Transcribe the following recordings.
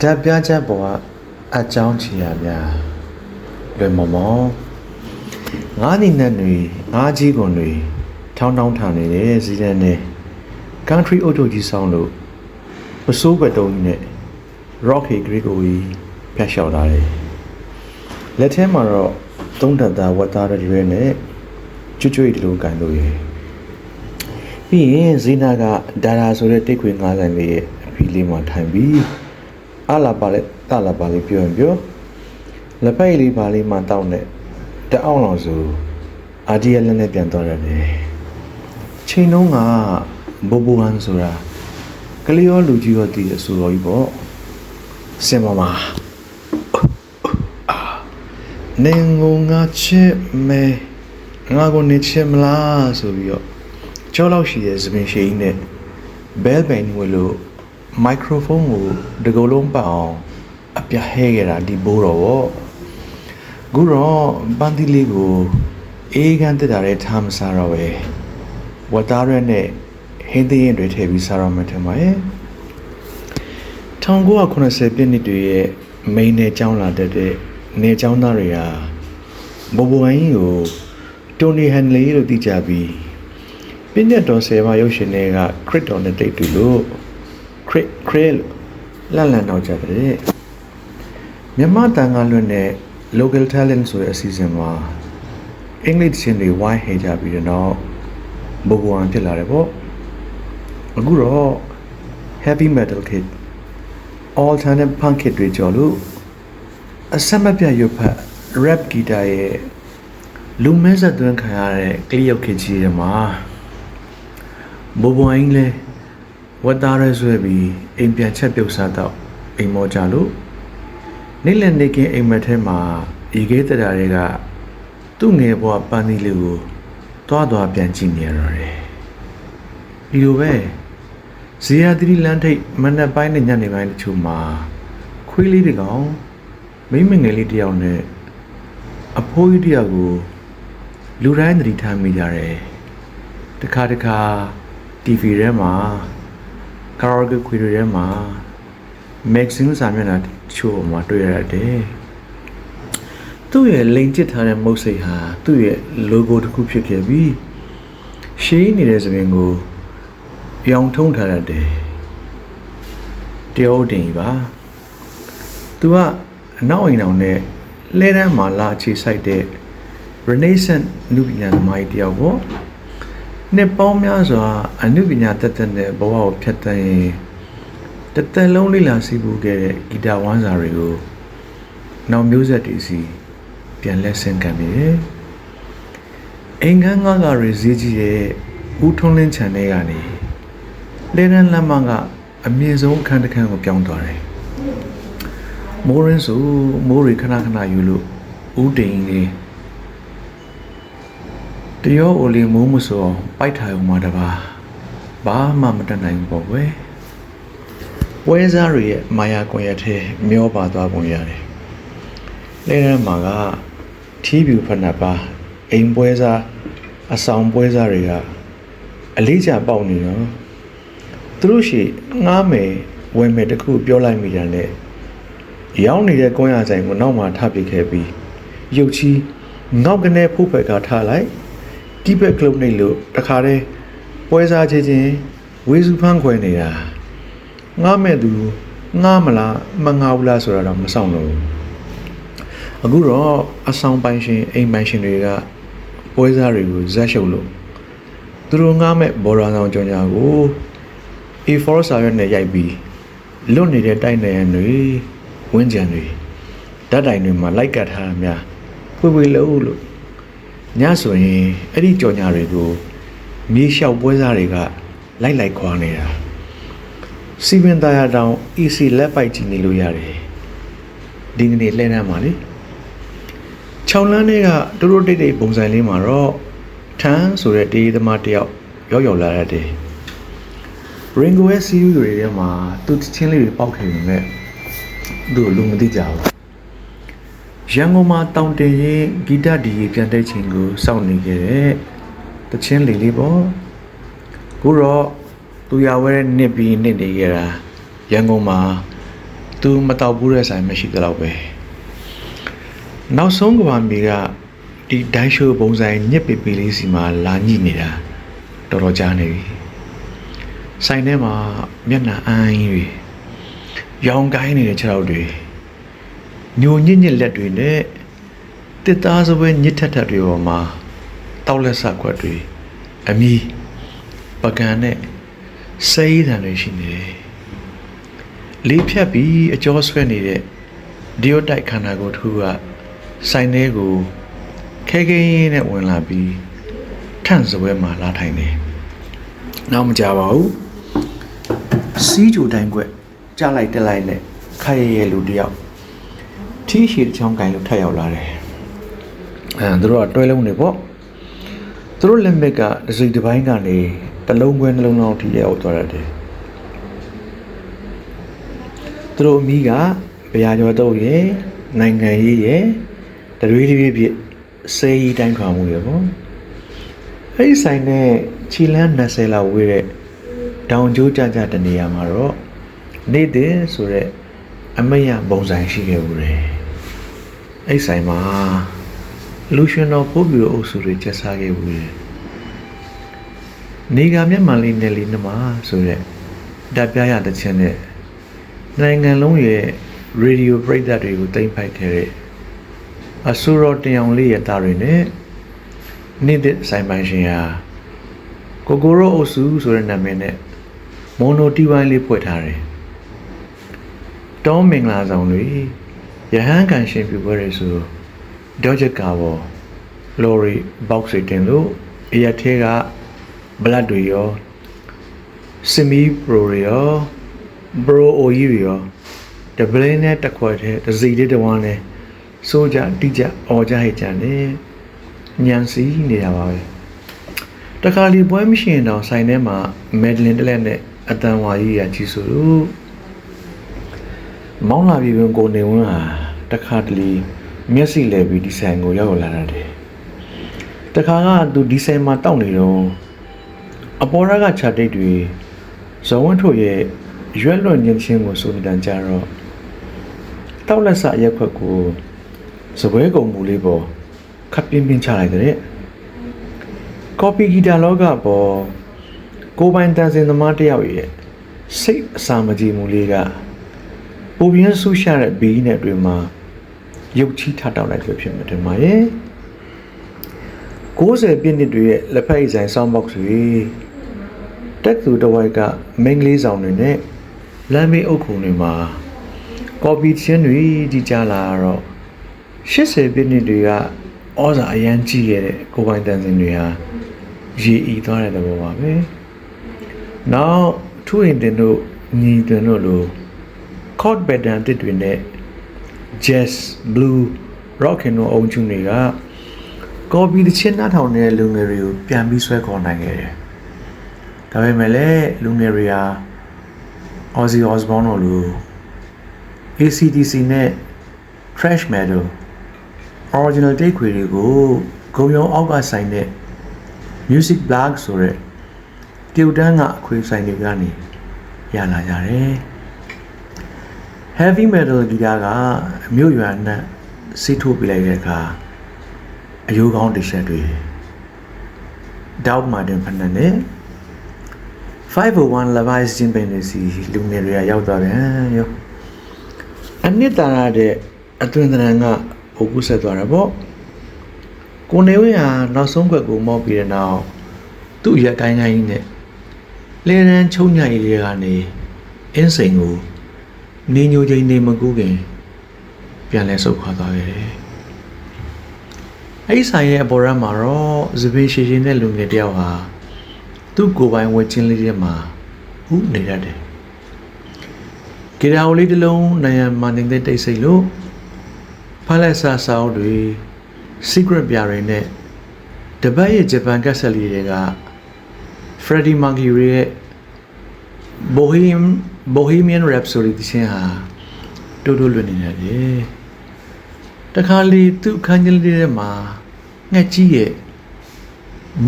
ဓာတ်ပြချက်ပေါ်ကအကြောင်းချီရများလွယ်မော်မော်ငါးနီနက်တွေငါးကြီးကွန်တွေထောင်းထောင်းထန်နေတဲ့ဇီးတန်းနဲ့ country အုပ်ချုပ်ကြီးဆောင်လို့ပစိုးဘက်တုံးကြီးနဲ့ rocky gregory ဖျက်လျှောက်လာတယ်လက်ထဲမှာတော့သုံးတသားဝတ်သားတဲ့ရွဲနဲ့ကျွတ်ကျွတ်ဒီလိုကန်လို့ရယ်ပြီးရင်ဇီနာကဒါရာဆိုတဲ့တိတ်ခွေငါးဆိုင်လေးရဲ့အဖီလေးမှာထိုင်ပြီး အလာပါလေတလာပါလေးပြောရင်ပြောလက်ပိုက်လေးပါလေးမှတောင်းတဲ့တအောင်လောင်ဆိုအာဒီယလက်နဲ့ပြန်သွားရတယ်ချိန်တုန်းကဘိုဘိုဟန်ဆိုတာကလေးရောလူကြီးရောတည်တဲ့ဆိုတော်ကြီးပေါ့စင်မမနေငုံငါချစ်မဲငါကိုနေချစ်မလားဆိုပြီးတော့ကြောလောက်ရှိတဲ့သပင်ရှိကြီးနဲ့ဘဲလ်ဘန်ဝဲလို့ မိုက်ခရိုဖုန်းကိုတကူလုံးပအောင်အပြဟဲခဲ့တာဒီဘိုးတော်ပေါ့ခုတော့ပန်းတီလေးကိုအေးကန်းတက်တာတဲ့ထားမစားတော့ပဲဝတ်သားရက်နဲ့ဟင်းသီးရင်တွေထည့်ပြီးစားတော့မှထင်ပါရဲ့1980ပြည့်နှစ်တွေရဲ့မိန်းနဲ့ကျောင်းလာတဲ့နေကျောင်းသားတွေဟာဘိုဘိုဟန်ကြီးကိုတိုနီဟန်လီလို့သိကြပြီးပြည့်ညတ်တော်ဆယ်ပါရုပ်ရှင်တွေကခရစ်တော်နဲ့တိတ်တူလို့ ခရစ်ခရစ်လန့်လန့်တော့ကြတဲ့မြန်မာတန်ကလွတ်နဲ့ local talent ဆိုတဲ့အစီအစဉ်မှာအင်္ဂလိပ်ချင်းတွေဝိုင်းဟဲကြပြီးတော့ဘိုဘိုဟန်ဖြစ်လာတယ်ပေါ့အခုတော့ heavy metal kid alternative punk kid တွေကြော်လို့အဆက်မပြတ်ရွတ်ဖတ် rap guitar ရဲ့လူမဲဆက်သွင်းခံရတဲ့ကလီယောက်ခစ်ကြီးတွေမှာဘိုဘွိုင်းလဲ ဝတ်သားရဲဆွဲပြီးအိမ်ပြန်ချက်ပြုတ်စားတော့အိမ်မောကြလို့နေ့လက်နေကင်းအိမ်မက်ထဲမှာရေခဲတရာတွေကသူ့ငယ်ဘဝပန်းသီးလေးကိုတွားတွားပြန်ကြည့်နေရတော့တယ်ဒီလိုပဲဇီယာသီလန်းထိတ်မနက်ပိုင်းနဲ့ညနေပိုင်းတချို့မှာခွေးလေးတွေကောင်မိမငယ်လေးတယောက်နဲ့အဖိုးကြီးတယောက်ကိုလူတိုင်းသတိထားမိကြတယ်တခါတခါ TV ထဲမှာ ကာရာဂေခွေတွေထဲမှာ magazine စာမျက်နှာတချို့မှာတွေ့ရတယ်သူ့ရဲ့လိန်ကျစ်ထားတဲ့မုတ်စိတ်ဟာသူ့ရဲ့ logo တစ်ခုဖြစ်ခဲ့ပြီးရှေးနေတဲ့သပင်ကိုပြောင်းထုံးထားရတယ်တယောတင်ကြီးပါသူကအနောက်အိမ်အောင်နဲ့လဲတန်းမှာလာအခြေဆိုင်တဲ့ Renaissance နုပညာသမားကြီးတယောက်ပေါ့ နှစ်ပေါင်းများစွာအနုပညာတက်တဲ့နဲ့ဘဝကိုဖျက်ဆီးရင်တသက်လုံးလိလာစီးပူခဲ့တဲ့ဂီတဝမ်းစာတွေကိုနောက်မျိုးဆက်တွေစီပြန်လက်ဆင့်ကမ်းနေတယ်။အင်္ဂန်းငါးကရေဈေးကြီးတဲ့ဦးထုံးလင်းချန်တဲ့ကနေလဲရန်လမ်းမကအမြင့်ဆုံးအခန်းတစ်ခန်းကိုပြောင်းသွားတယ်။မိုးရင်းဆိုမိုးရီခဏခဏယူလို့ဦးတိန်လေး တရောအိုလီမိုးမစောပိုက်ထားုံမှာတပါဘာမှမတတ်နိုင်ဘူးပေါ့ကွယ်ဝဲစားတွေရဲ့မာယာကွန်ရက်ထဲမျောပါသွားပုံရတယ်လဲရမှာကထီးပြူဖက်နှက်ပါအိမ်ပွဲစားအဆောင်ပွဲစားတွေကအလေးချပေါက်နေတော့သူတို့ရှိငားမယ်ဝယ်မယ်တခုပြောလိုက်မိတယ်နဲ့ရောင်းနေတဲ့ကွန်ရဆိုင်ကိုနောက်မှထပ်ပစ်ခဲ့ပြီးရုပ်ချီငေါက်ကနေဖုတ်ဖက်ကထားလိုက် တီးဘက်ကလုတ်နေလို့တခါတည်းပွဲစားချင်းချင်းဝေစုဖန်းခွဲနေတာငားမဲ့သူငားမလားမငားဘူးလားဆိုတာတော့မဆောင်တော့ဘူးအခုတော့အဆောင်ပိုင်ရှင်အိမ်ပိုင်ရှင်တွေကပွဲစားတွေကိုဇက်ရှုပ်လို့သူတို့ငားမဲ့ဘော်ရာဆောင်ကြောင်ညာကို A4 စာရွက်နဲ့ရိုက်ပြီးလွတ်နေတဲ့တိုက်နယ်ရန်တွေဝင်းကြံတွေဓာတ်တိုင်တွေမှာလိုက်ကတ်ထားတာများဖွေဖွေလို့လို့ ညဆိုရင်အဲ့ဒီကြော်ညာတွေကိုမြေလျှောက်ပွဲစားတွေကလိုက်လိုက်ခွာနေတာစီပင်သားရတောင် EC လက်ပိုက်ကြည့်နေလို့ရတယ်ဒီကနေ့လှည့်နှမ်းပါလေ6လမ်းတွေကတူတူတိတ်တိတ်ပုံစံလေးမှာတော့ထန်းဆိုတဲ့တေးသမားတယောက်ရောက်ရောက်လာတဲ့ Ringo ရဲ့ series တွေထဲမှာသူချင်းလေးတွေပေါက်ခဲ့ပေမဲ့သူ့လူမသိကြဘူး ရန်ကုန်မှာတောင်တင်ရင်ဂီတဒီရေပြန်တဲ့ချိန်ကိုစောင့်နေခဲ့တဲ့တချင်းလေးလေးပေါ့ခုတော့သူရဝဲတဲ့နှစ်ပြီးနှစ်နေခဲ့တာရန်ကုန်မှာသူမတောက်ဘူးတဲ့ဆိုင်မရှိသလောက်ပဲနောက်ဆုံးကဘာမီကဒီဒိုင်းရှိုးပုံစံညစ်ပီပီလေးစီမှာလာညှိနေတာတော်တော်ကြာနေပြီဆိုင်ထဲမှာမျက်နှာအန်းကြီးတွေရောင်ကိုင်းနေတဲ့ခြေထောက်တွေ ညိုညစ်ညစ်လက်တွေနဲ့တစ်သားစပွဲညစ်ထက်ထက်တွေပေါ်မှာတောက်လက်ဆခွက်တွေအမီပကံနဲ့စိတ်ဓာတ်တွေရှိနေတယ်လေးဖြတ်ပြီးအကျော်ဆွဲနေတဲ့ဒီယိုတိုက်ခန္ဓာကိုယ်တစ်ခုကဆိုင်ထဲကိုခဲခဲရင်းနဲ့ဝင်လာပြီးထန့်စပွဲမှာလာထိုင်တယ်။နောက်မကြပါဘူး။စီးကြိုတိုင်းကွက်ကြားလိုက်တက်လိုက်နဲ့ခရရဲလူတယောက် ထီးရှည်ချောင်းကင်လို့ထပ်ရောက်လာတယ်။အဲသူတို့ကတွဲလုံးနေပေါ့။သူတို့လက်မက်ကတစ်စိတ်တစ်ပိုင်းကနေတစ်လုံးခွဲနှလုံးလောက်ထိရောက်သွားတယ်။သူတို့အမိကဗျာကျော်တော့ရဲ့နိုင်ငံရေးရဲ့တရွေးတရွေးဖြစ်စေးကြီးတိုင်းခွာမှုရပေါ့အဲ့ဒီဆိုင်နဲ့ခြီလန်း20လောက်ဝေးတဲ့တောင်ကျိုးကြကြတနေရာမှာတော့နေတဲ့ဆိုတော့အမရပုံစံရှိခဲ့ဘူးလေ အဲ့ဆိုင်မှာလူရှင်တော်ပို့ပြီးတော့အုပ်စုတွေချက်စားခဲ့ဘူးလေနေကမျက်မှန်လေးနဲ့လေးနှမဆိုတော့ဓာတ်ပြရတဲ့ချင်းနဲ့နိုင်ငံလုံးရဲ့ရေဒီယိုပရိသတ်တွေကိုတင်ပိုက်ခဲ့တဲ့အဆူရောတယောင်လေးရဲ့သားတွေနဲ့နေတဲ့ဆိုင်ပိုင်ရှင်ဟာကိုကိုရိုအုပ်စုဆိုတဲ့နာမည်နဲ့မိုနိုတီဝိုင်းလေးဖွဲ့ထားတယ်။တောင်းမင်္ဂလာဆောင်တွေ ရဟန်းကန်ရှင်ပြပွဲတွေဆိုဒေါ်ဂျကာဘောလော်ရီဘောက်စီတင်လို့အရက်သေးကဘလတ်တွေရောစမီပရိုတွေရောဘရိုအိုကြီးတွေရောတပလင်းနဲ့တစ်ခွက်ထဲတစ်စီလေးတစ်ဝန်းနဲ့စိုးကြတိကြအော်ကြဟိတ်ကြတယ်ညံစီနေတာပါပဲတခါလီပွဲမရှိရင်တော့ဆိုင်ထဲမှာမက်ဒလင်တလက်နဲ့အတန်ဝါကြီးရကြီးဆိုလို့ မောင်းလာပြီးဝင်ကိုနေဝန်းဟာတခါတလီမျက်စိလဲပြီးဒီဆိုင်ကိုရောက်လာတယ်တခါကသူဒီဆိုင်မှာတောက်နေတော့အပေါ်ရကခြာတိတ်တွေဇော်ဝင်းထုတ်ရဲ့ရွက်လွန်ညင်းချင်းကိုစိုးနေတန်ကြတော့တောက်လက်ဆရက်ခွက်ကိုစပွဲကုံမူလေးပေါ်ခပ်ပြင်းပြင်းချလိုက်တဲ့ကော်ပီဂီတာလောကပေါ်ကိုပိုင်တန်စင်သမားတယောက်ရဲ့စိတ်အစာမကြေမှုလေးက ပူပြင်းဆူရှာတဲ့ဘီးနဲ့တွေ့မှာရုပ်ချီထတောက်လိုက်ဖြစ်ဖြစ်မှတင်ပါရဲ့90ပြည့်နှစ်တွေရဲ့လက်ဖက်အိဆိုင်ဆောင်းဘောက်တွေတက်သူတဝိုက်ကမင်းကလေးဆောင်တွေနဲ့လမ်းမေးအုပ်ခုံတွေမှာကော်ပီချင်းတွေကြီးကြလာတော့80ပြည့်နှစ်တွေကဩဇာအရန်ကြီးခဲ့တဲ့ကိုပိုင်တန်စင်တွေဟာရေဤသွားတဲ့သဘောပါပဲ။နောက်ထူရင်တင်တို့ညီတင်တို့လို chord pattern တစ်တွေနဲ့ jazz blue rock and roll အုံချူတွေကကော်ပီတစ်ချင်းနှာထောင်နေတဲ့လူငယ်တွေကိုပြန်ပြီးဆွဲခေါ်နိုင်ခဲ့တယ်။ဒါပေမဲ့လည်းလူငယ်တွေဟာ Ozzy Osbourne တို့လို ACDC နဲ့ Thrash Metal original တိတ်ခွေတွေကိုဂုံရုံအောက်ကဆိုင်တဲ့ Music Blog ဆိုတဲ့တရုတ်တန်းကအခွေဆိုင်တွေကနေရလာကြတယ် Heavy Metal ဂီတာကအမျိုးရွာနဲ့စီးထိုးပြလိုက်တဲ့အခါအယိုးကောင်းတစ်ချက်တွေ Doug Martin ဖဏနဲ့501 Levi's Jean Benesi လူငယ်တွေကရောက်သွားပြန်ရောအနှစ်သာရတဲ့အသွင်သဏ္ဍာန်ကပိုကူးဆက်သွားတာပေါ့ကိုနေဝင်းဟာနောက်ဆုံးခွက်ကိုမောက်ပြီးတဲ့နောက်သူ့ရက်ကိုင်းကိုင်းနဲ့လေရန်ချုံညိုင်လေးကနေအင်းစိန်ကို နေညိုချိန်နေမကူးခင်ပြန်လဲဆုတ်ခွာသွားခဲ့တယ်အဲ့ဆိုင်ရဲ့အပေါ်ရမ်းမှာတော့ဇပင်ရှိရှိနဲ့လူငယ်တယောက်ဟာသူ့ကိုယ်ပိုင်ဝက်ချင်းလေးထဲမှာဥနေရတယ်ဂီတာအိုလေးတစ်လုံးနိုင်ရန်မာနေတဲ့တိတ်ဆိတ်လို့ဖလက်ဆာဆောင်းတွေ secret ပြတွေနဲ့တပတ်ရဲ့ဂျပန်ကက်ဆက်လေးတွေက Freddie Mercury ရဲ့ Bohemian Bohemian Rhapsody သချင်းဟာတိုးတိုးလွတ်နေတယ်တခါလေသူ့ခန်းကြီးလေးထဲမှာငှက်ကြီးရဲ့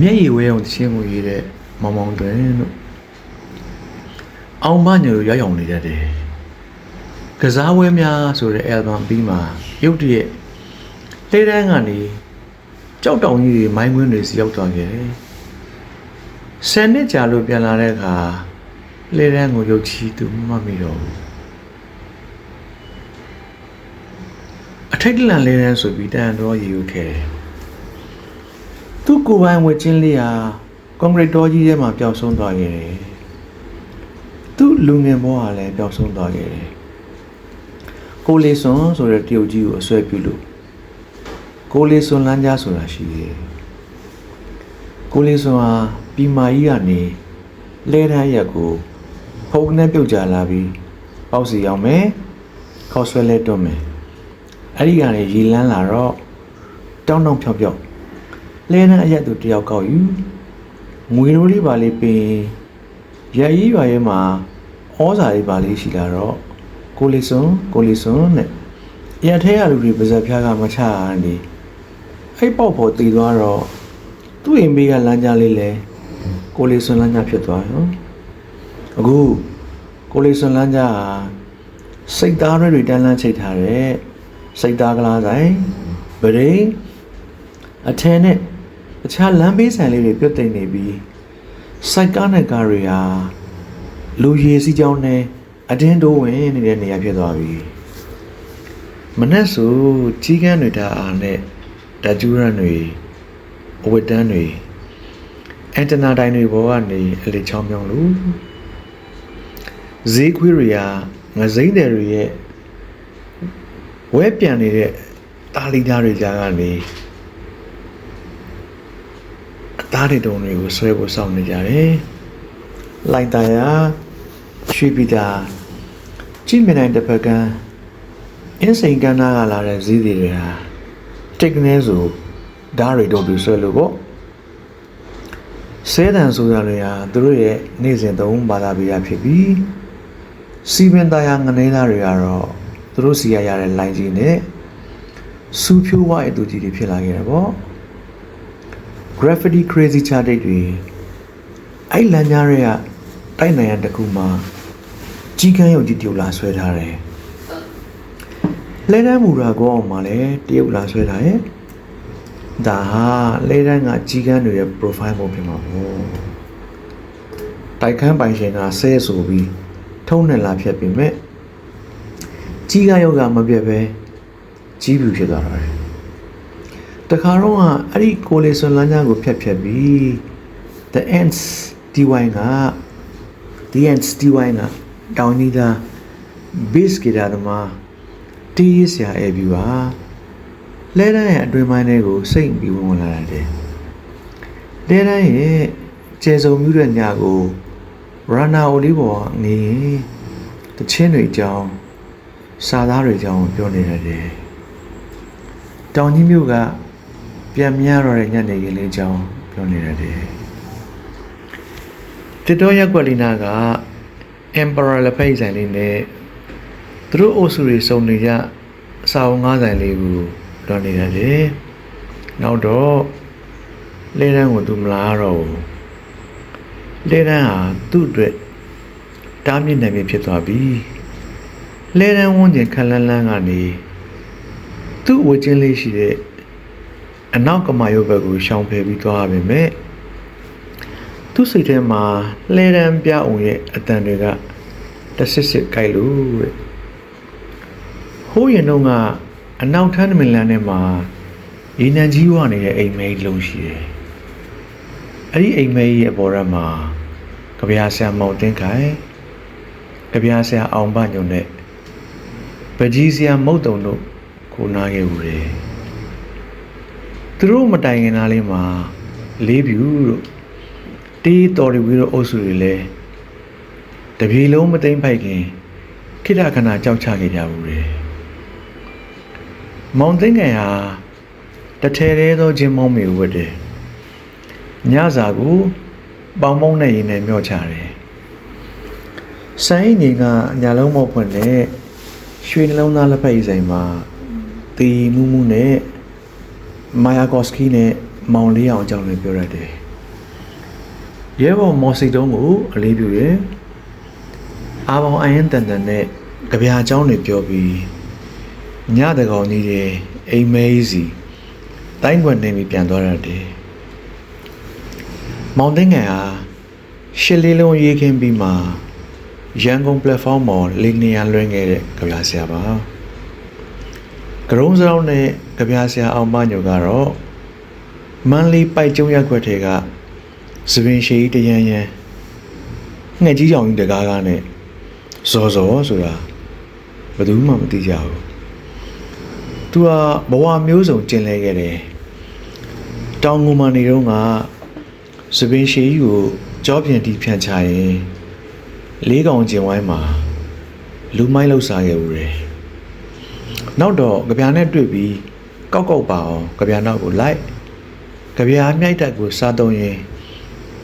မျက်ရည်ဝဲအောင်သချင်းကိုရေးတဲ့မောင်မောင်တွင်လို့အောင်မညိုရောက်ရောက်နေတတ်တယ်ကစားဝဲများဆိုတဲ့ album ပြီးမှာရုတ်တရက်လေတန်းကနေကြောက်တောင်ကြီးတွေမိုင်းခွင်းတွေစီရောက်သွားခဲ့တယ်။ဆယ်နှစ်ကြာလို့ပြန်လာတဲ့အခါ လေတန်းကိုရုတ်ချီသူမမမိတော့ဘူး။အထိတ်တလန့်လေတန်းဆိုပြီးတန်တော်ရေယူခဲ့တယ်။သူ့ကိုယ်ပိုင်ဝက်ချင်းလေးဟာကွန်ကရစ်တော်ကြီးထဲမှာပျောက်ဆုံးသွားခဲ့တယ်။သူ့လူငယ်ဘဝကလည်းပျောက်ဆုံးသွားခဲ့တယ်။ကိုလေးစွန်ဆိုတဲ့တရုတ်ကြီးကိုအဆွဲပြုလို့ကိုလေးစွန်လမ်းကြားဆိုတာရှိတယ်။ကိုလေးစွန်ဟာပီမာကြီးကနေလဲတန်းရက်ကို ဖုန်းနဲ့ပြုတ်ကြလာပြီးပေါက်စီရောက်မယ်။ခေါက်ဆွဲလဲတွတ်မယ်။အဲ့ဒီကနေရေလန်းလာတော့တောင်းတောင်းဖြောက်ဖြောက်လဲတန်းအရက်သူတယောက်ကောက်ယူငွေရိုးလေးပါလေးပင်ရည်ရွာရဲမှာဩဇာလေးပါလေးရှိလာတော့ကိုလေးစွန်ကိုလေးစွန်နဲ့ရထဲရလူတွေပါဇက်ဖျားကမချရနေအဲ့ပေါက်ဖို့တည်သွားတော့သူ့အိမ်ဘေးကလမ်းကြားလေးလဲကိုလေးစွန်လမ်းကြားဖြစ်သွားရော အခုကိုလေးစွန်လမ်းကြားဟာစိတ်သားတွေတန်းလန်းချိတ်ထားတဲ့စိတ်သားကလားဆိုင်ဗရိန်အထင်းနဲ့အခြားလမ်းဘေးဆိုင်လေးတွေပြုတ်တိမ်နေပြီးစိုက်ကားနဲ့ကားတွေဟာလူရည်စီးကြောင်းနဲ့အတင်းတိုးဝင်နေတဲ့နေရာဖြစ်သွားပြီမနဲ့ဆိုကြီးကန်းတွေဒါအားနဲ့ဓာကျူရန်တွေအဝတ်တန်းတွေအန်တနာတိုင်းတွေဘောကနေအလေချောင်းပြောင်းလို့ ဈေးခွေးတွေကငစိမ့်တယ်တွေရဲ့ဝဲပြန်နေတဲ့တာလီသားတွေကြားကနေအသားတွေတုံတွေကိုဆွဲဖို့စောင့်နေကြတယ်။လိုက်တာယာရွှေပြည်တာကြည့်မြင်နိုင်တဲ့ဘက်ကအင်းစိန်ကန်းနာကလာတဲ့ဈေးတွေတွေဟာတိတ်ကနေဆိုဓာတ်တွေတုံတွေဆွဲလို့ပေါ့ဆဲတန်ဆိုတာတွေဟာသူတို့ရဲ့နေ့စဉ်သုံးဘာသာပြရဖြစ်ပြီး စီပင်သားယာငနေသားတွေကတော့သူတို့စီရရတဲ့လိုင်းကြီးနဲ့စူဖြိုးဝရဲ့သူကြီးတွေဖြစ်လာခဲ့တယ်ပေါ့ graffiti crazy chart တွေအဲ့လမ်းကြားတွေကတိုက်နိုင်ရတစ်ခုမှာကြီးကန်းရုပ်ကြီးတရုတ်လာဆွဲထားတယ်လဲတန်းမူရာကောအောင်မှာလည်းတရုတ်လာဆွဲထားရဲ့ဒါဟာလဲတန်းကကြီးကန်းတွေရဲ့ profile ပုံဖြစ်မှာပေါ့တိုက်ခန်းပိုင်ရှင်ကဆဲဆိုပြီး ထုံးနဲ့လာဖြတ်ပြီးမဲ့ကြီးကန်းရုပ်ကမပြတ်ပဲကြီးပြူဖြစ်သွားတာတယ်တခါတော့ကအဲ့ဒီကိုလေဆွန်လမ်းကြားကိုဖြတ်ဖြတ်ပြီး the ants dy က the ants dy ကတောင်းနေတာ base ကတာသမားတီးရစရာအဲပြီးပါလဲတန်းရဲ့အတွင်းပိုင်းတွေကိုစိတ်ပြီးဝင်လာတယ်လဲတန်းရဲ့ကျေစုံမှုတဲ့ညကို ရနာအိုလေးပေါ်ကနေတချင်းတွေအကြောင်းစာသားတွေအကြောင်းပြောနေရတယ်တောင်ကြီးမြို့ကပြန်များတော့တဲ့ညနေခင်းလေးအကြောင်းပြောနေရတယ်တစ်တော်ရက်ကွက်လီနာက Emperor လက်ဖက်ဆိုင်လေးနဲ့သူတို့အုပ်စုတွေစုံနေကြအစာအုံငါးဆိုင်လေးကိုတော့နေရတယ်နောက်တော့လေတန်းကိုသူမလာတော့ဘူး လေတန်းဟာသူ့အတွက်တားမြစ်နေပြီဖြစ်သွားပြီလေတန်းဝန်းကျင်ခက်လန်းလန်းကနေသူ့ဝချင်းလေးရှိတဲ့အနောက်ကမာရုပ်ဘက်ကိုရှောင်ဖယ်ပြီးသွားရပါမယ်သူ့စိတ်ထဲမှာလှဲတန်းပြအောင်ရဲ့အတန်တွေကတဆစ်စစ်ကြိုက်လို့တဲ့ဟိုးရင်တော့ကအနောက်ထန်းမင်လန်ထဲမှာရေနံကြီးဝနေတဲ့အိမ်မဲကြီးလုံးရှိတယ် အဲ့ဒီအိမ်မဲကြီးရဲ့အပေါ်ရမှာကြပြားဆရာမောင်တင်းခိုင်ကြပြားဆရာအောင်ပညုံနဲ့ပကြီးဆရာမုတ်တုံတို့ကိုနားခဲ့ဘူးတယ်သူတို့မတိုင်ခင်သားလေးမှာလေးဖြူတို့တေးတော်ရီဝီတို့အုပ်စုတွေလည်းတပြေလုံးမသိမ့်ဖိုက်ခင်ခိတခဏကြောက်ချခဲ့ကြဘူးတယ်မောင်သိန်းငယ်ဟာတထဲသေးသောချင်းမောင်းမီဝတ်တယ် ညစာကိုပေါင်းပေါင်းနဲ့ရင်နဲ့မျောချတယ်ဆိုင်းငင်ကညာလုံးမော့ဖွင့်တဲ့ရွှေနှလုံးသားလက်ဖက်ရည်ဆိုင်မှာတီမူးမူးနဲ့မာယာကော့စကီနဲ့မောင်လေးအောင်အကြောင်းလည်းပြောရတယ်ရဲဘော်မော်စီတုံးကိုအလေးပြုတယ်အာဘောင်အယန်တန်တန်နဲ့ကြပြာအကြောင်းတွေပြောပြီးညတကောင်ကြီးတဲ့အိမ်မဲကြီးစီတိုင်းကွက်နေပြီးပြန်သွားရတယ် မောင်သိန်းငယ်ဟာရှစ်လေးလုံးရေးခင်းပြီးမှရန်ကုန် platform ပေါ်လေးနေရလွှင့်ခဲ့တဲ့ကြပြာဆရာပါကရုံးစရောင်းနဲ့ကြပြာဆရာအောင်မညိုကတော့မန်လီပိုက်ကျုံရက်ခွက်ထဲကသပင်ရှိတရန်ရန်ငှက်ကြီးကြောင်ကြီးတကားကားနဲ့ဇော်ဇော်ဆိုတာဘယ်သူမှမသိကြဘူး။ तू ဟာဘဝမျိုးစုံကျင်လဲခဲ့တယ်။တောင်ငူမာနေတော့က သပင်ရှိကြီးကိုကြောပြန်တီးဖြန့်ချရင်လေးကောင်ကျင်ဝိုင်းမှာလူမိုင်းလှုပ်ရှားခဲ့ဦးတယ်။နောက်တော့ကြပြာနဲ့တွေ့ပြီးကောက်ကောက်ပါအောင်ကြပြာနောက်ကိုလိုက်ကြပြာမြိုက်တက်ကိုစားသုံးရင်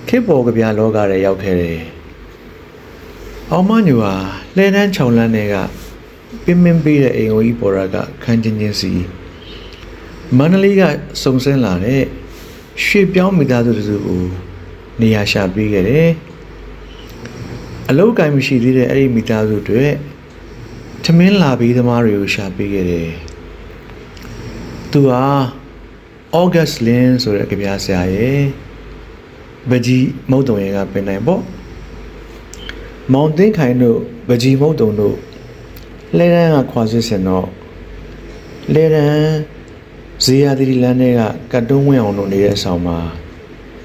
ခေတ်ပေါ်ကြပြာလောကထဲရောက်ခဲ့တယ်။အောင်မညူဟာလဲတန်းခြောင်လန်းတွေကပင်ပင်ပေးတဲ့အိမ်အိုကြီးပေါ်ရကခန်းချင်းချင်းစီမန္တလေးကစုံစင်းလာတဲ့ ရွှေပြောင်းမိသားစုတစုကိုနေရာရှာပေးခဲ့တယ်။အလုတ်ကင်မရှိသေးတဲ့အဲ့ဒီမိသားစုတွေထမင်းလာပြီးသမားတွေကိုရှာပေးခဲ့တယ်။သူဟာဩဂတ်လင်းဆိုတဲ့ကြပြားဆရာရဲ့ဗကြီးမုတ်တုံရဲ့ကပင်နိုင်ပေါ့။မောင်သိန်းခိုင်တို့ဗကြီးမုတ်တုံတို့လဲရန်ကခွာစစ်စင်တော့လဲရန် ဇေယျသီလန်းတွေကကတ်တုံးဝင်းအောင်တို့နေတဲ့အဆောင်မှာ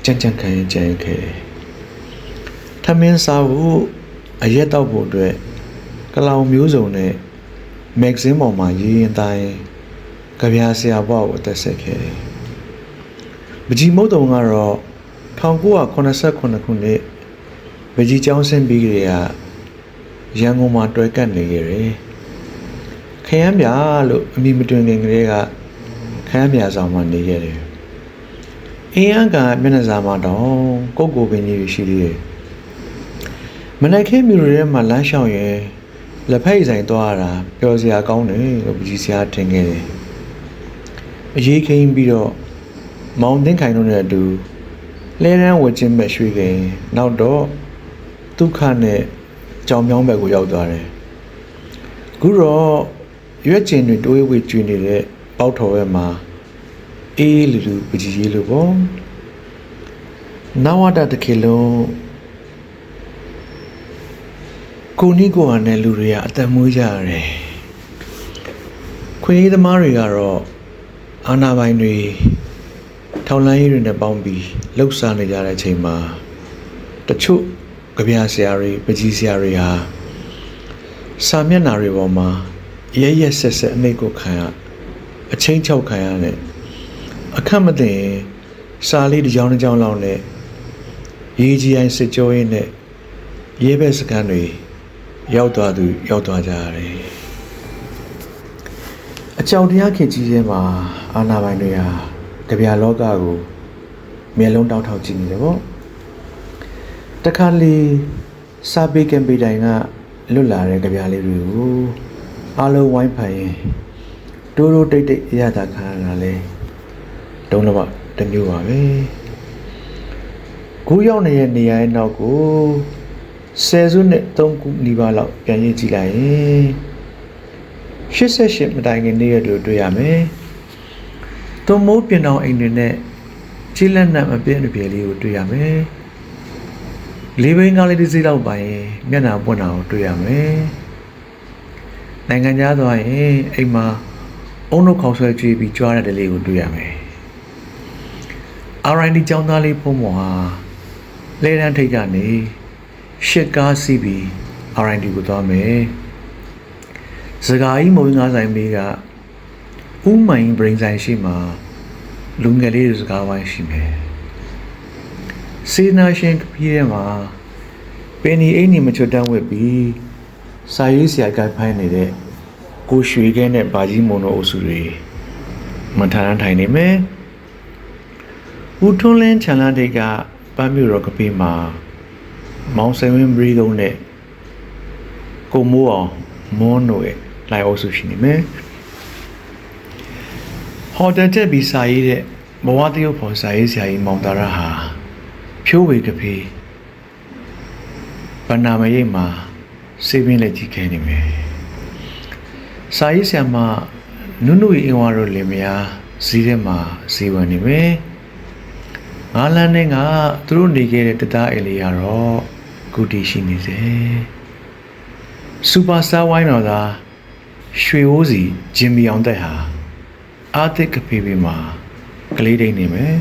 ကြံ့ကြံ့ခံရင်ကြံ့ရင်ခဲ့တယ်။ထမင်းစားဖို့အရက်တော့ဖို့အတွက်ကလောင်မျိုးစုံနဲ့မဂ္ဂဇင်းပေါ်မှာရေးရင်တိုင်းကြပြားဆရာဘဝကိုအသက်ဆက်ခဲ့တယ်။ပကြီးမုတ်တုံကတော့1989ခုနှစ်ပကြီးကျောင်းဆင်းပြီးကြရရန်ကုန်မှာတွဲကပ်နေခဲ့တယ်။ခရမ်းပြလို့အမိမတွင်ခင်ကလေးက ခရမ်းပြဆောင်မှနေခဲ့တယ်။အင်းအကမျက်နှာစာမှာတော့ကိုကိုပင်ကြီးရှိသေးတယ်။မနက်ခင်းမြို့ရဲမှာလမ်းလျှောက်ရင်လက်ဖက်ဆိုင်သွားရတာပျော်စရာကောင်းတယ်လို့ပကြီးဆရာထင်ခဲ့တယ်။အရေးခိန်ပြီးတော့မောင်သိန်းခိုင်တို့နဲ့အတူလဲရန်ဝချင်းမဲ့ရွှေခင်နောက်တော့ဒုက္ခနဲ့ကြောင်မြောင်းဘက်ကိုရောက်သွားတယ်။ခုတော့ရွက်ကျင်တွေတိုးဝေးကျွေနေတဲ့ ပေါက်တော်ဘက်မှာအေးလူလူပကြီးရေးလို့ပေါ့။နဝတတခေလုံးကိုနီကိုဟာနဲ့လူတွေကအသက်မွေးကြရတယ်။ခွေးသမားတွေကတော့အာနာပိုင်တွေထောင်လိုင်းတွေနဲ့ပေါင်းပြီးလှုပ်ရှားနေကြတဲ့အချိန်မှာတချို့ကြပြဆရာတွေပကြီးဆရာတွေဟာစာမျက်နှာတွေပေါ်မှာရဲရဲဆက်ဆက်အမိတ်ကိုခံရ အချင်းချောက်ခံရတဲ့အခက်မသိရင်စာလေးတစ်ကြောင်းတစ်ကြောင်းလောက်နဲ့ရေးကြီးအိုင်းစစ်ကြောရင်းနဲ့ရဲဘက်စကန်တွေရောက်သွားသူရောက်သွားကြရတယ်အကြောက်တရားခင်ကြီးထဲမှာအာနာပိုင်တွေဟာကြပြလောကကိုမျက်လုံးတောက်ထောက်ကြည့်နေတယ်ပေါ့တခါလေစာပေကံပေတိုင်ကလွတ်လာတဲ့ကြပြလေးတွေကိုအားလုံးဝိုင်းဖန်ရင် တိုးတိုးတိတ်တိတ်ရတာခံရတာလေတုံးတော့တမျိုးပါပဲခုရောက်နေတဲ့နေရာရဲ့နောက်ကိုဆယ်စုနှစ်3ခုနီးပါးလောက်ပြန်ရေးကြည့်လိုက်ရင်88မတိုင်ခင်နေ့ရက်တွေတွေ့ရမယ်။သွမိုးပြင်တော်အိမ်တွေနဲ့ကြီးလက်နက်မပြည့်မပြည့်လေးကိုတွေ့ရမယ်။လေးဘင်းကားလေးတစ်စီးလောက်ပါရင်မျက်နှာပွင့်တာကိုတွေ့ရမယ်။နိုင်ငံခြားသွားရင်အိမ်မှာ အုံနှုတ်ခေါက်ဆွဲကြွေးပြီးကြွားတဲ့လေးကိုတွေ့ရမယ်။ RID ကျောင်းသားလေးဖုံးမော်ဟာလဲတန်းထိတ်ကနေရှစ်ကားစီးပြီး RID ကိုသွားမယ်။စကားကြီးမုံငါးဆိုင်မေးကဥမိုင် brain ဆိုင်ရှိမှာလူငယ်လေးတွေစကားဝိုင်းရှိမယ်။စေနာရှင်ကပြေးထဲမှာပင်ဒီအိမ်ကြီးမချွတ်တန်းဝစ်ပြီးစာရေးဆရာကဖိုင်းနေတဲ့ ကိုရွှေခဲနဲ့ဘာကြီးမုံတို့အုပ်စုတွေမထမ်းထိုင်နေမယ်။ဦးထွန်းလင်းချန်လန်းတိတ်ကပန်းမြို့တော်ကပေးမှာမောင်ဆယ်ဝင်းဘရီကုန်းနဲ့ကိုမိုးအောင်မွန်းတို့ရဲ့လိုက်အုပ်စုရှိနေမယ်ဟော်တယ်တက်ပြီးစာရေးတဲ့ဘဝတရုပ်ဖော်စာရေးဆရာကြီးမောင်တာရဟာဖြိုးဝေကဖေးဗန္နာမရိတ်မှာစေပင်းလက်ကြီးခဲနေမယ် စာရေးဆရာမနုနုရေအင်ဝါတို့လင်မယားဇီးထဲမှာဇီဝင်နေမယ်ငါးလန်းနဲ့ကသူတို့နေခဲ့တဲ့တသားအိမ်လေးကတော့ကုတီရှိနေစေစူပါစတာဝိုင်းတော်သားရွှေဝိုးစီဂျင်မီအောင်တက်ဟာအာသစ်ကဖေးဖေးမှာကလေးတိတ်နေမယ်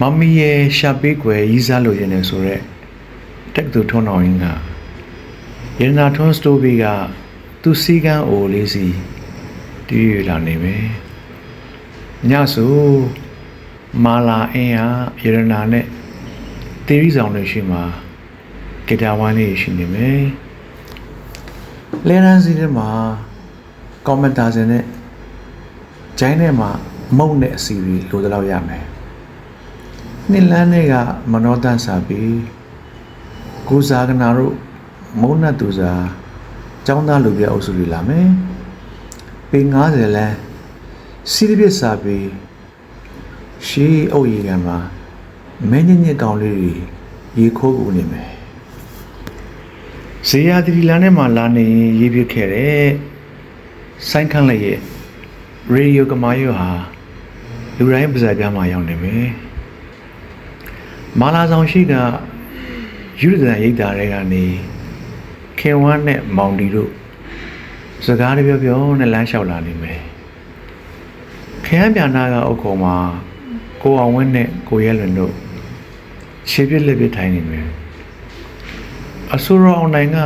မမီရဲ့ရှာပေးကွယ်ရီးစားလို့ရနေဆိုရက်တက်ကတူထွန်းတော်ရင်းကရတနာထွန်းစတိုဘီက သူစီကန်းအိုလေးစီတီးရလာနေမယ်ညဆိုမာလာအင်းဟာရတနာနဲ့တေရီဆောင်တွေရှိမှာဂီတာဝိုင်းလေးရှိနေမယ်လဲရန်စီထဲမှာကွန်မန့်တာစင်နဲ့ဂျိုင်းထဲမှာမုံတဲ့အစီတွေလိုတလောက်ရမယ်နှစ်လန်းတွေကမနောတန်စာပြီးကိုစားကနာတို့မုံနဲ့သူစား ចောင်းသားလူပြအုပ်စုတွေလာမယ်ပေ90လမ်းစီးရပြစာပြီးရှေးအုပ်ရီကံမှာမင်းညညစ်ကောင်လေးတွေရေခိုးကူနေမယ်ဇေယျသီလန်းထဲမှာလာနေရင်ရေးပြခဲ့တဲ့ဆိုင်းခန့်လိုက်ရဲ့ရေဒီယိုကမာယိုဟာလူတိုင်းပါဇာပြားမှာရောက်နေမယ်မာလာဆောင်ရှိကယူရဒန်ရိတ်တာတွေကနေ ခင်ဝမ်းနဲ့မောင်တီတို့စကားတပြောပြောနဲ့လမ်းလျှောက်လာနေမယ်ခင်ဟန်ပြန်နာကအုတ်ခုံမှာကိုအောင်ဝင်းနဲ့ကိုရဲလွင်တို့ရှေးပြစ်လက်ပြစ်ထိုင်နေမယ်အဆိုရောအောင်နိုင်က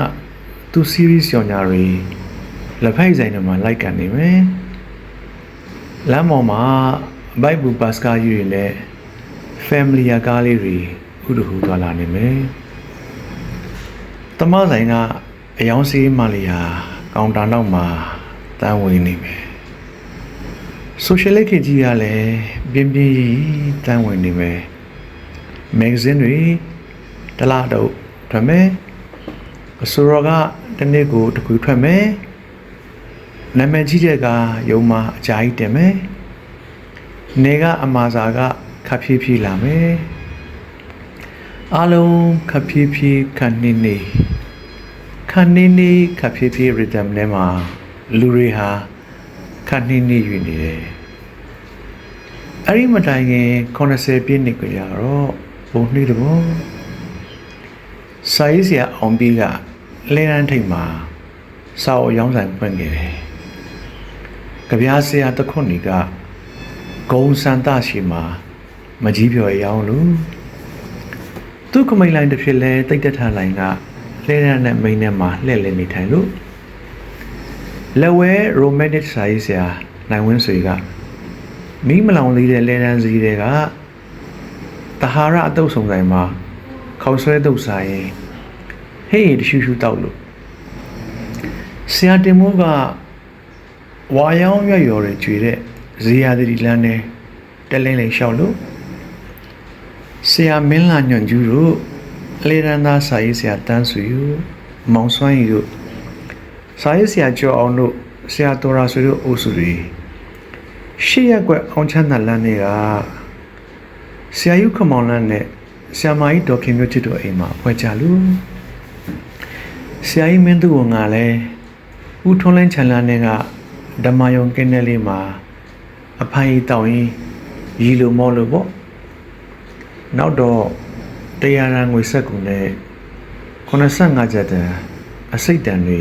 သူ series ကြောင်ညာတွေလက်ဖိုက်ဆိုင်တွေမှာလိုက်ကန်နေမယ်လမ်းပေါ်မှာဘိုက်ဘူပတ်စကာယူတွေနဲ့ family ကားလေးတွေဥဒဟူသွားလာနေမယ် တမဆိုင်ကအယောင်စီးမလေးဟာကောင်တာနောက်မှာတန်းဝင်နေမယ်ဆိုရှယ်လက်ခေတ်ကြီးကလည်းပြင်းပြင်းကြီးတန်းဝင်နေမယ်မဂ္ဂဇင်းတွေတလားတော့ထွက်မယ်အဆိုရောကတနေ့ကိုတစ်ခုထွက်မယ်နာမည်ကြီးတဲ့ကယုံမှာအကြာကြီးတင်မယ်နေကအမာစာကခပ်ဖြည်းဖြည်းလာမယ်အလုံးခပ်ဖြည်းဖြည်းခန့်နေနေ ခန့်နေနေခပ်ဖြည်းဖြည်း rhythm နဲ့မှာလူတွေဟာခန့်နေနေယူနေတယ်အဲ့ဒီမတိုင်ခင်80ပြည့်နှစ်ကြတော့ဘုံနှိတော့စာရေးဆရာအောင်ပြီးကလဲရန်ထိတ်မှာစာအုပ်ရောင်းဆိုင်ဖွင့်ခဲ့တယ်ကြပြားဆရာတခွန်နီကဂုံစန္ဒရှိမှာမကြီးပြော်ရောင်းလို့သူ့ကမိန်လိုင်းတစ်ဖြစ်လဲတိတ်တက်ထလိုင်းက လဲရတဲ့မိန်းနဲ့မှာလှည့်လည်နေထိုင်လို့လက်ဝဲ romantic စာရေးဆရာနိုင်ဝင်းဆွေကမိမလောင်သေးတဲ့လဲရန်စီတွေကတဟာရအတုပ်ဆောင်ဆိုင်မှာခေါဆွဲတုပ်ဆိုင်ရင်ဟေးတရှူရှူတောက်လို့ဆရာတင်မိုးကဝါရောင်းရွက်ရော်တွေကျွေတဲ့ဇေယျသတိလန်းနဲ့တလင်းလေးလျှောက်လို့ဆရာမင်းလာညွန့်ကျူးတို့ အလေရန်သားစာရေးဆရာတန်းဆွေတို့မောင်စွမ်းရီတို့စာရေးဆရာကျော်အောင်တို့ဆရာတော်ရာဆွေတို့အုပ်စုတွေရှေ့ရက်ွက်အောင်ချမ်းသာလမ်းတွေကဆရာယူခမောင်လန်းနဲ့ဆရာမကြီးဒေါခင်မျိုးချစ်တို့အိမ်မှာဖွဲ့ကြလို့ဆရာကြီးမင်းသူကငါလဲဦးထွန်းလင်းချန်လန်းနဲ့ကဓမ္မယုံကင်းတဲ့လေးမှာအဖိုင်တောင်းရင်ရီလိုမောလို့ပေါ့နောက်တော့ တရားရန်ငွေဆက်ကူနဲ့85ကျပ်တန်အစိတ်တန်တွေ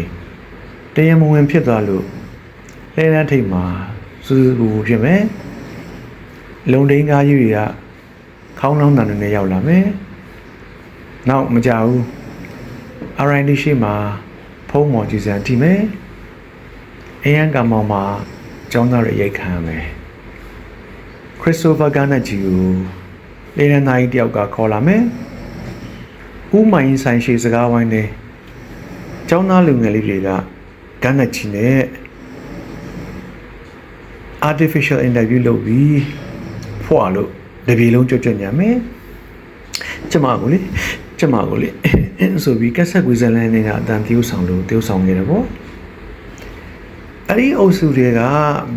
တရားမဝင်ဖြစ်သွားလို့လဲလန်းထိတ်မှာစူးစူးပူပူဖြစ်မယ်လုံဒိန်းကားကြီးတွေကခေါင်းလောင်းတန်တွေနဲ့ရောက်လာမယ်နောက်မကြဘူး RND ရှိမှာဖုံးမော်ကြည်စံထိမယ်အရန်ကမောင်မှာကျောင်းသားတွေရိုက်ခံရမယ်ခရစ်စတိုဖာဂါနက်ဂျီကိုလေနန်နိုင်တယောက်ကခေါ်လာမယ် ဦးမိုင်းဆိုင်ရှိစကားဝိုင်းနဲ့ကျောင်းသားလူငယ်လေးတွေကဂါနက်ဂျီနဲ့ artificial interview လုပ်ပြီးဖွာလို့တပြေလုံးကြွကြွညာမယ်ကျမကိုလေကျမကိုလေဆိုပြီးကက်ဆက်ကွေးဇလန်နဲ့ကအတန် tiêu ဆောင်လို့ tiêu ဆောင်နေတယ်ပေါ့အဲ့ဒီအုပ်စုတွေက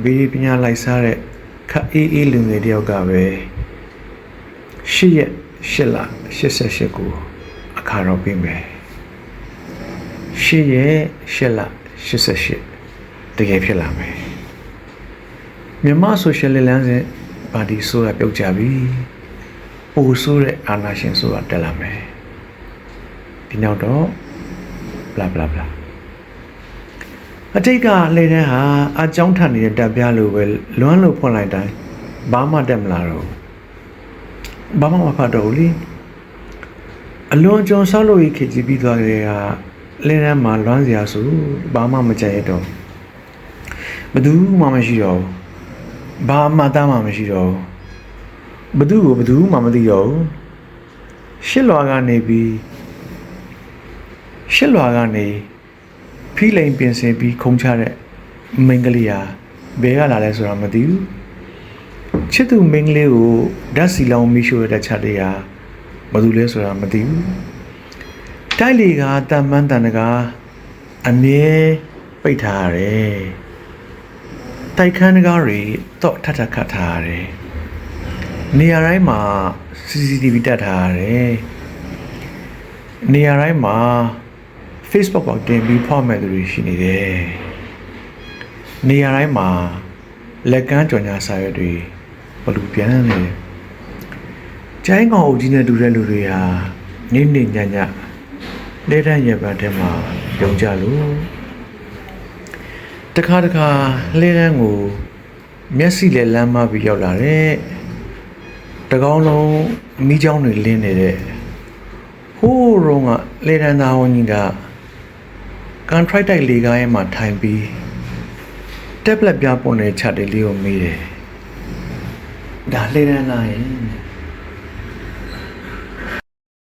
ဘေးပညာလိုက်စားတဲ့ခအေးအေးလူငယ်တယောက်ကပဲရှစ်ရက်ရှစ်လ88ကို အခါတော့ပြင်မယ်ရှစ်ရက်ရှစ်လ88တကယ်ဖြစ်လာမယ်မြန်မာဆိုရှယ်လစ်လမ်းစဉ်ပါတီဆိုတာပြုတ်ကြပြီပိုဆိုးတဲ့အာဏာရှင်ဆိုတာတက်လာမယ်ဒီနောက်တော့ bla bla bla အတိတ်ကလေတဲ့ဟာအကြောင်းထန်နေတဲ့တပ်ပြလို့ပဲလွမ်းလို့ဖွင့်လိုက်တိုင်းဘာမှတက်မလာတော့ဘူးဘာမှမဖတ်တော့ဘူးလေ အလွန်ကြုံဆောက်လို့ရခေကြည့်ပြီးသွားကြတဲ့ကလေတဲ့မှာလွမ်းစရာဆိုဘာမှမကြိုက်ရတော့ဘယ်သူမှမရှိတော့ဘူးဘာမှတမ်းမှမရှိတော့ဘူးဘယ်သူကိုဘယ်သူမှမသိတော့ဘူးရှစ်လွာကနေပြီးရှစ်လွာကနေဖီးလိန်ပြင်ဆင်ပြီးခုံချတဲ့မိန်းကလေးဟာဘယ်ကလာလဲဆိုတာမသိဘူးချစ်သူမိန်းကလေးကိုဓာတ်စီလောင်မိရှို့ရတဲ့ချက်လေးဟာ ဘာလို့လဲဆိုတာမသိဘူးတိုက်လီကတန်မန်းတန်တကားအမြဲပိတ်ထားရတယ်တိုက်ခန်းတကားတွေတော့ထပ်ထပ်ခတ်ထားရတယ်နေရာတိုင်းမှာ CCTV တက်ထားရတယ်နေရာတိုင်းမှာ Facebook ပေါ်တင်ပြီးဖောက်မဲ့သူတွေရှိနေတယ်။နေရာတိုင်းမှာလက်ကမ်းကြော်ညာစာရွက်တွေဘလူပြန်နေတယ်။ ကျိုင်းကောင်အုပ်ကြီးနဲ့တူတဲ့လူတွေဟာနေနေညညလဲတဲ့ရပတ်ထဲမှာယုံကြလို့တခါတခါလဲတန်းကိုမျက်စိနဲ့လမ်းမပြီးရောက်လာတဲ့တကောင်းလုံးမိချောင်းတွေလင်းနေတဲ့ဟိုးရုံးကလေတန်းသားဝန်ကြီးကကန်ထရိုက်တိုက်လေကားရဲ့မှာထိုင်ပြီးတက်ဘလက်ပြပွန်တဲ့ချက်တွေလေးကိုမေးတယ်ဒါလေတန်းသားရဲ့